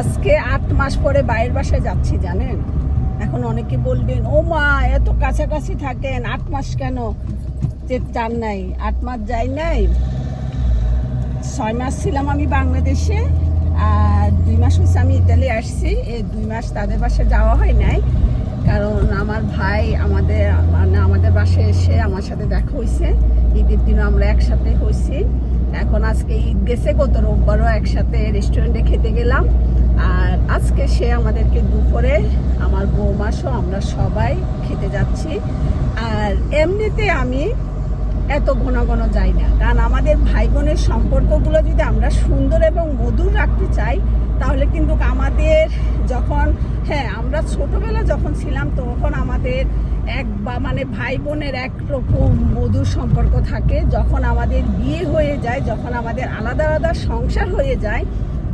আজকে আট মাস পরে বাইরের বাসায় যাচ্ছি, জানেন? এখন অনেকে বলবেন, ও মা, এত কাছাকাছি থাকেন, আট মাস কেন? যে যান নাই, আট মাস যাই নাই। ছয় মাস ছিলাম আমি বাংলাদেশে, আর দুই মাস হচ্ছে আমি ইতালি আসছি। এই দুই মাস তাদের বাসায় যাওয়া হয় নাই, কারণ আমার ভাই আমাদের মানে আমাদের বাসায় এসে আমার সাথে দেখা হয়েছে ঈদের দিনও আমরা একসাথে হয়েছি এখন আজকে ঈদ গেছে, গত রোববারও একসাথে রেস্টুরেন্টে খেতে গেলাম। আর আজকে সে আমাদেরকে দুপুরে আমার বৌমাসও আমরা সবাই খেতে যাচ্ছি। আর এমনিতে আমি এত ঘন ঘন যাই না। কারণ আমাদের ভাই বোনের সম্পর্কগুলো যদি আমরা সুন্দর এবং মধুর রাখতে চাই, তাহলে কিন্তু আমাদের যখন হ্যাঁ আমরা ছোটবেলা যখন ছিলাম, তখন আমাদের এক বা মানে ভাই বোনের একরকম মধুর সম্পর্ক থাকে। যখন আমাদের বিয়ে হয়ে যায়, যখন আমাদের আলাদা আলাদা সংসার হয়ে যায়,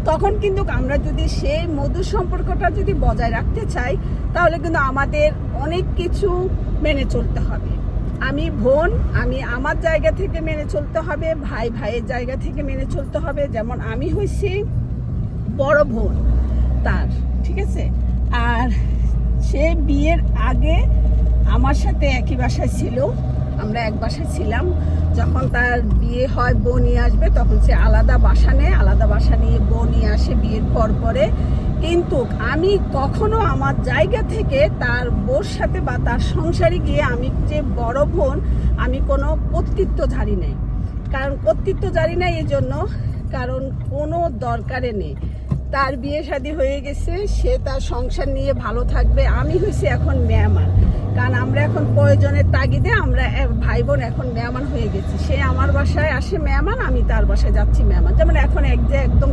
তখন কিন্তু আমরা যদি সেই মধুর সম্পর্কটা যদি বজায় রাখতে চাই, তাহলে কিন্তু আমাদের অনেক কিছু মেনে চলতে হবে। আমি বোন, আমি আমার জায়গা থেকে মেনে চলতে হবে, ভাই ভাইয়ের জায়গা থেকে মেনে চলতে হবে। যেমন আমি হয়েছি বড় বোন তার, ঠিক আছে? আর সে বিয়ের আগে আমার সাথে একই বাসায় ছিল। আমরা এক বাসায় ছিলাম। যখন তার বিয়ে হয়, বউ নিয়ে আসবে, তখন সে আলাদা বাসা নেয়। আলাদা বাসা নিয়ে বউ নিয়ে আসে বিয়ের পর পরে। কিন্তু আমি কখনো আমার জায়গা থেকে তার বোর সাথে বা তার সংসারে গিয়ে আমি যে বড় বোন, আমি কোনো কর্তৃত্ব ধারি নাই। কারণ কর্তৃত্ব জানি না এই জন্য কারণ কোনো দরকারে নেই। তার বিয়ে শাদী হয়ে গেছে, সে তার সংসার নিয়ে ভালো থাকবে, আমি হয়েছি এখন মেহমান কারণ আমরা এখন প্রয়োজনের তাগিদে আমরা ভাই বোন এখন মেহমান হয়ে গেছি। সে আমার বাসায় আসে মেহমান, আমি তার বাসায় যাচ্ছি মেহমান। যেমন এখন এক যে একদম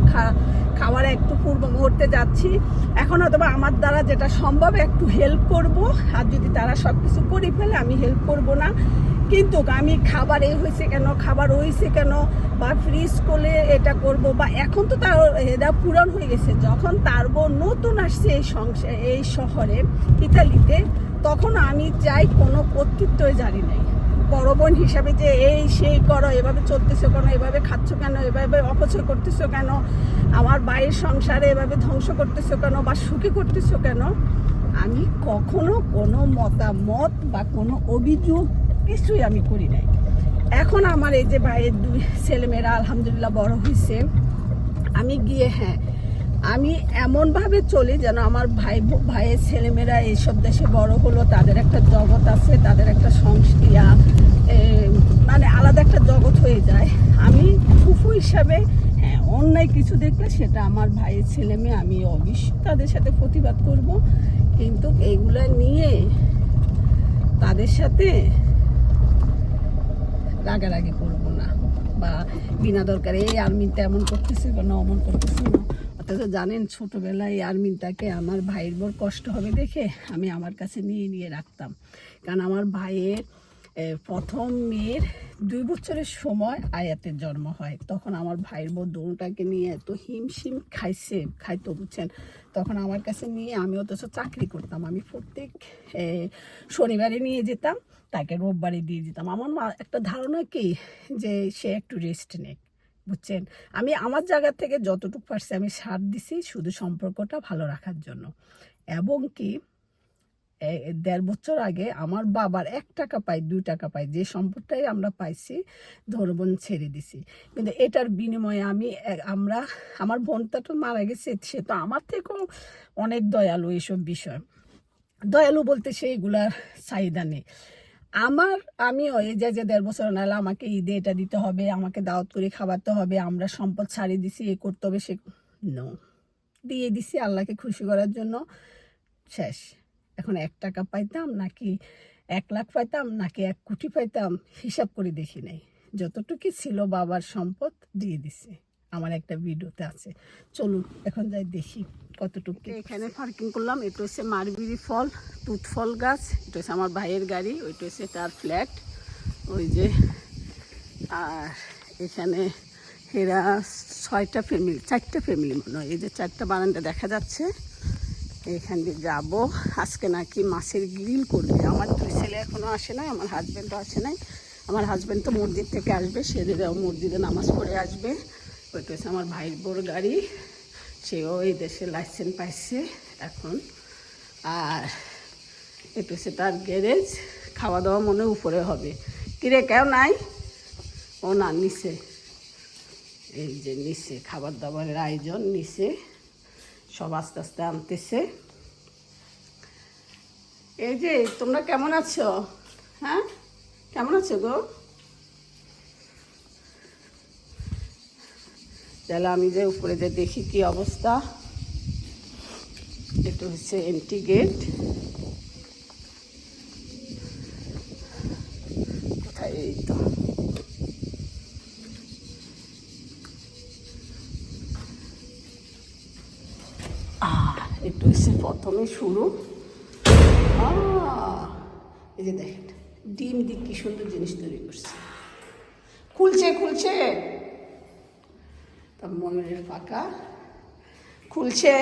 খাওয়ার একটু পূর্ব মুহূর্তে যাচ্ছি। এখন হয়তো আমার দ্বারা যেটা সম্ভব একটু হেল্প করব। আর যদি তারা সব কিছু করে ফেলে, আমি হেল্প করব না। কিন্তু আমি খাবার এই হয়েছে কেন? খাবার হয়েছে কেন? বা ফ্রিজ করলে এটা করব? বা এখন তো তার এটা পূরণ হয়ে গেছে। যখন তার বউ নতুন আসছে এই সংসার এই শহরে, ইতালিতে, তখন আমি চাই কোনো কর্তৃত্বই জানি নাই। বড় বোন হিসাবে যে এই সেই করো, এভাবে চলতেছো কেন? এভাবে খাচ্ছ কেন? এভাবে অপচয় করতেছো কেন? আমার বাইরের সংসারে এভাবে ধ্বংস করতেছো কেন? বা সুখী করতেছো কেন? আমি কখনো কোনো মতামত বা কোনো অভিযোগ কিছুই আমি করি নাই। এখন আমার এই যে ভাইয়ের দুই ছেলেমেয়েরা আলহামদুলিল্লাহ বড় হয়েছে আমি গিয়ে হ্যাঁ আমি এমনভাবে চলি যেন আমার ভাই ভাইয়ের ছেলেমেয়েরা এইসব দেশে বড় হলো, তাদের একটা জগৎ আছে, তাদের একটা সংস্কৃয়া মানে আলাদা একটা জগৎ হয়ে যায়। আমি ফুফু হিসাবে হ্যাঁ অন্যায় কিছু দেখলে সেটা আমার ভাইয়ের ছেলে মেয়ে আমি অবশ্যই তাদের সাথে প্রতিবাদ করব। কিন্তু এইগুলা নিয়ে তাদের সাথে রাগারাগি করব না। বা বিনা দরকারে এই আর্মিনটা এমন করতেছে বা না অমন করতেছে না। অথচ জানেন, ছোটোবেলায় এই আর্মিনটাকে আমার ভাইয়ের বড় কষ্ট হবে দেখে আমি আমার কাছে নিয়ে নিয়ে রাখতাম। কারণ আমার ভাইয়ের প্রথম মেয়ের দুই বছরের সময় আয়াতের জন্ম হয়। তখন আমার ভাইয়ের বউ দৌড়টাকে নিয়ে এত হিমশিম খাইছে, খাইতো বুঝছেন? তখন আমার কাছে নিয়ে আমি অথচ চাকরি করতাম। আমি প্রত্যেক শনিবারে নিয়ে যেতাম, তাকে রোববারে দিয়ে দিতাম আমার মা, একটা ধারণা কি? যে সে একটু রেস্ট নেক, বুঝছেন? আমি আমার জায়গা থেকে যতটুকু পারছি আমি সার দিছি শুধু সম্পর্কটা ভালো রাখার জন্য। এবং কি দেড় বছর আগে আমার বাবার এক টাকা পাই, দুই টাকা পাই, যে সম্পদটাই আমরা পাইছি ধরবোন ছেড়ে দিছি। কিন্তু এটার বিনিময়ে আমি আমরা, আমার বোনটা তো মারা গেছে, সে তো আমার থেকেও অনেক দয়ালু এসব বিষয়। দয়ালু বলতে সেইগুলার চাহিদা নেই। আমার আমিও এই যে যে দেড় বছর নাহলে আমাকে ঈদে এটা দিতে হবে, আমাকে দাওয়াত করে খাওয়াতে হবে, আমরা সম্পদ ছাড়িয়ে দিছি, এ করতে হবে, সে নো দিয়ে দিছি আল্লাহকে খুশি করার জন্য, শেষ। এখন এক টাকা পাইতাম, নাকি এক লাখ পাইতাম, নাকি এক কোটি পাইতাম, হিসাব করে দেখি নাই। যতটুকু ছিল বাবার সম্পদ দিয়ে দিছে। আমার একটা ভিডিওতে আছে। চলুন, এখন যাই দেখি কতটুকু এখানে পার্কিং করলাম, এটা হচ্ছে মারবিরি ফল, তুত ফল গাছ, এটা হচ্ছে আমার ভাইয়ের গাড়ি, ওইটা হচ্ছে তার ফ্ল্যাট ওই যে, আর এখানে এরা ছয়টা ফ্যামিলি চারটা ফ্যামিলি মনে হয়। এই যে চারটা বারান্দা দেখা যাচ্ছে। এখান দিয়ে যাব। আজকে নাকি মাছের গ্রিল করবে। আমার দুই ছেলে এখনও আসে নাই, আমার হাজব্যান্ডও আসে নাই। আমার হাজব্যান্ড তো মসজিদ থেকে আসবে সেদিনও মসজিদে নামাজ পড়ে আসবে। ওইটা হচ্ছে আমার ভাইয়ের বড় গাড়ি, সেও এই দেশে লাইসেন্স পাইছে এখন। আর এটা হচ্ছে তার গ্যারেজ খাওয়া দাওয়া মনে উপরে হবে। কিরে, কেউ নাই? ও না, নিচে। এই যে নিচে খাবার দাবারের আয়োজন, নিচে। সব আস্তে আস্তে আনতেছে। এই যে, তোমরা কেমন আছো? হ্যাঁ? কেমন আছো গো? তাহলে আমি যে উপরে যে দেখি কি অবস্থা এটা হচ্ছে এন্ট্রি গেট কোথায় এই তো আহ, একটু হচ্ছে প্রথমে শুরু এই যে দেখেন ডিম দিয়ে কি সুন্দর জিনিস তৈরি করছে। খুলছে খুলছে। তার ময়ূরের পাকা। খুলছে।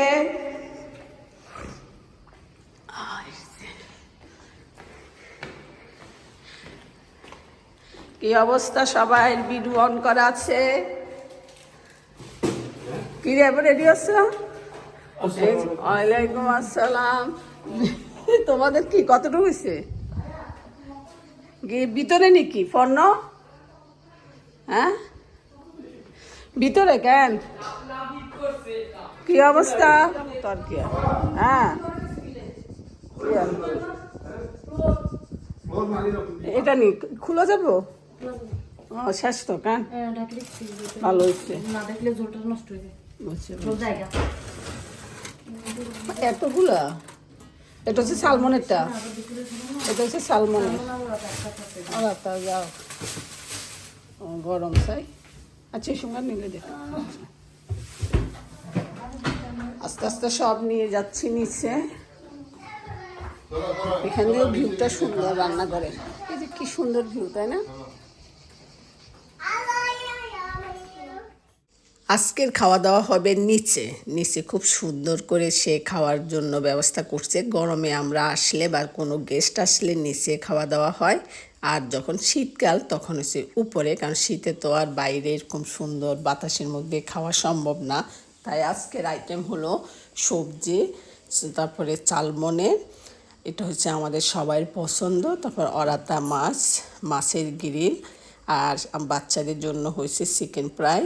কি অবস্থা সবাই? ভিডিও অন করা আছে। কি রে রেডি আছো ওয়ালাইকুম আসসালাম। তোমাদের কি কতটুকু হয়েছে? গিয়ে ভিতরে নাকি পণ্য হ্যাঁ? ভিতরে কেন? কি অবস্থা? তোর কি? হ্যাঁ। এটা নি খুলে যাব? ও শেষ তো কেন? হ্যাঁ। ভালো হয়েছে। না দেখলে জোরটা নষ্ট হয়ে যায়। এতগুলা? এটা হচ্ছে সালমনেরটা। এটা হচ্ছে সালমনের। যাও। গরম চাই আচ্ছা এই সঙ্গে নিলে দেখ আস্তে আস্তে সব নিয়ে যাচ্ছি নিচে। এখান দিয়ে ভিউটা সুন্দর রান্না করে এই যে কি সুন্দর ভিউ তাই না? আজকের খাওয়া দাওয়া হবে নিচে। নিচে খুব সুন্দর করে সে খাওয়ার জন্য ব্যবস্থা করছে। গরমে আমরা আসলে বা কোনো গেস্ট আসলে নিচে খাওয়া দাওয়া হয়। আর যখন শীতকাল, তখন হচ্ছে উপরে, কারণ শীতে তো আর বাইরে এরকম সুন্দর বাতাসের মধ্যে খাওয়া সম্ভব না। তাই আজকের আইটেম হলো সবজি, তারপরে চালমনে, এটা হচ্ছে আমাদের সবাই পছন্দ। তারপর অরাতা মাছ, মাছের গ্রিল, আর বাচ্চাদের জন্য হয়েছে চিকেন ফ্রাই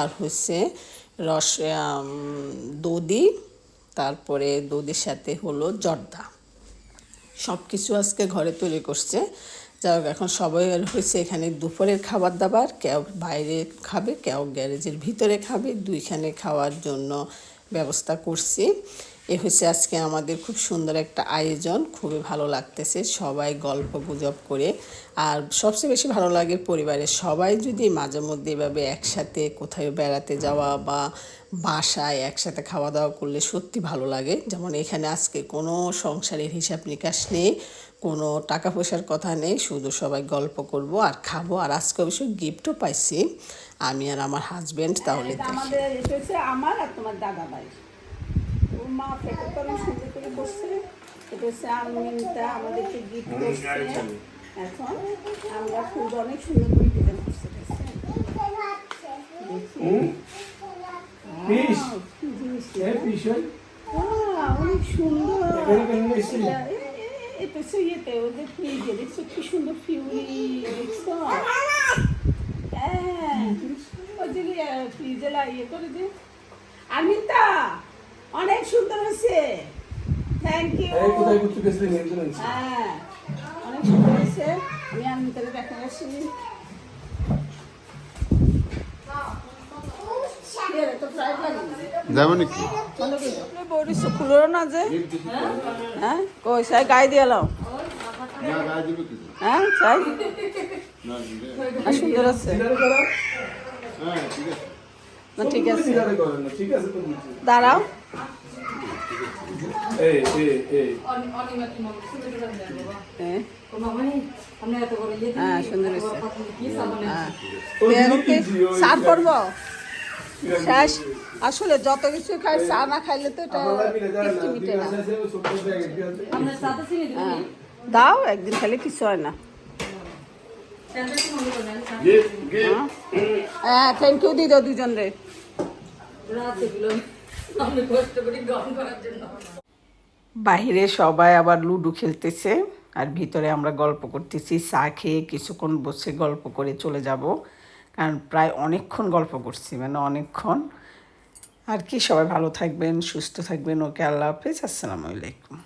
আর হচ্ছে রস দদি তারপরে দধির সাথে হলো জর্দা। সব কিছু আজকে ঘরে তৈরি করছে। যাই হোক, এখন সবাই হয়েছে এখানে দুপুরের খাবার দাবার, কেউ বাইরে খাবে, কেউ গ্যারেজের ভিতরে খাবে। দুইখানে খাওয়ার জন্য ব্যবস্থা করছি। এ হচ্ছে আজকে আমাদের খুব সুন্দর একটা আয়োজন, খুবই ভালো লাগতেছে। সবাই গল্প গুজব করে, আর সবচেয়ে বেশি ভালো লাগে পরিবারের সবাই যদি মাঝে মধ্যে এভাবে একসাথে কোথাও বেড়াতে যাওয়া বা বাসায় একসাথে খাওয়া দাওয়া করলে সত্যি ভালো লাগে। যেমন এখানে আজকে কোনো সংসারের হিসাব নিকাশ নেই, কোনো টাকা পয়সার কথা নেই, শুধু সবাই গল্প করব আর খাব। আর আজকে অবশ্য গিফটও পাইছি, আমি আর আমার হাজব্যান্ড তাহলে আমাদের আমার আর তোমার দাদা ভাই মা ফেটে করে সুন্দর করে বসছে। এটা হচ্ছে আলমিনটা আমাদেরকে গিফট করছে। এখন আমরা ফুল অনেক সুন্দর করে ডিজাইন করছে? Wow, অনেক সুন্দর। এটা- হচ্ছে ইয়েতে ওদের ফ্রিজে দেখছ কি সুন্দর ফিউরি দেখছ? হ্যাঁ। ওই যে ফ্রিজে ইয়ে করে দে। আমিতা! অনেক সুন্দর হয়েছে। Thank you. হ্যাঁ অনেক সুন্দর হয়েছে। আমি আমিতাকে দেখা গেছি তো ফ্রাইড নাকি? বড়ি শুকুলো না যে। হ্যাঁ? কই সাই গাই দিয়ে হ্যাঁ সাই। সুন্দর আছে হ্যাঁ ঠিক আছে। না ঠিক আছে। ঠিক তো দাঁড়াও। এই, এই, এই। হ্যাঁ হ্যাঁ সুন্দর হয়েছে। হ্যাঁ সার করব? শেষ। আসলে যত কিছু খাই চা না খাইলে তো এটা মিটে না। হ্যাঁ। দাও একদিন খাইলে কিছু হয় না। হ্যাঁ থ্যাংক ইউ দিদি দুজন রে। বাইরে সবাই আবার লুডো খেলতেছে, আর ভিতরে আমরা গল্প করতেছি, চা খেয়ে কিছুক্ষণ বসে গল্প করে চলে যাব, কারণ প্রায় অনেকক্ষণ গল্প করছি মানে অনেকক্ষণ। আর কি, সবাই ভালো থাকবেন, সুস্থ থাকবেন, ওকে আল্লাহ হাফেজ, আসসালামু আলাইকুম।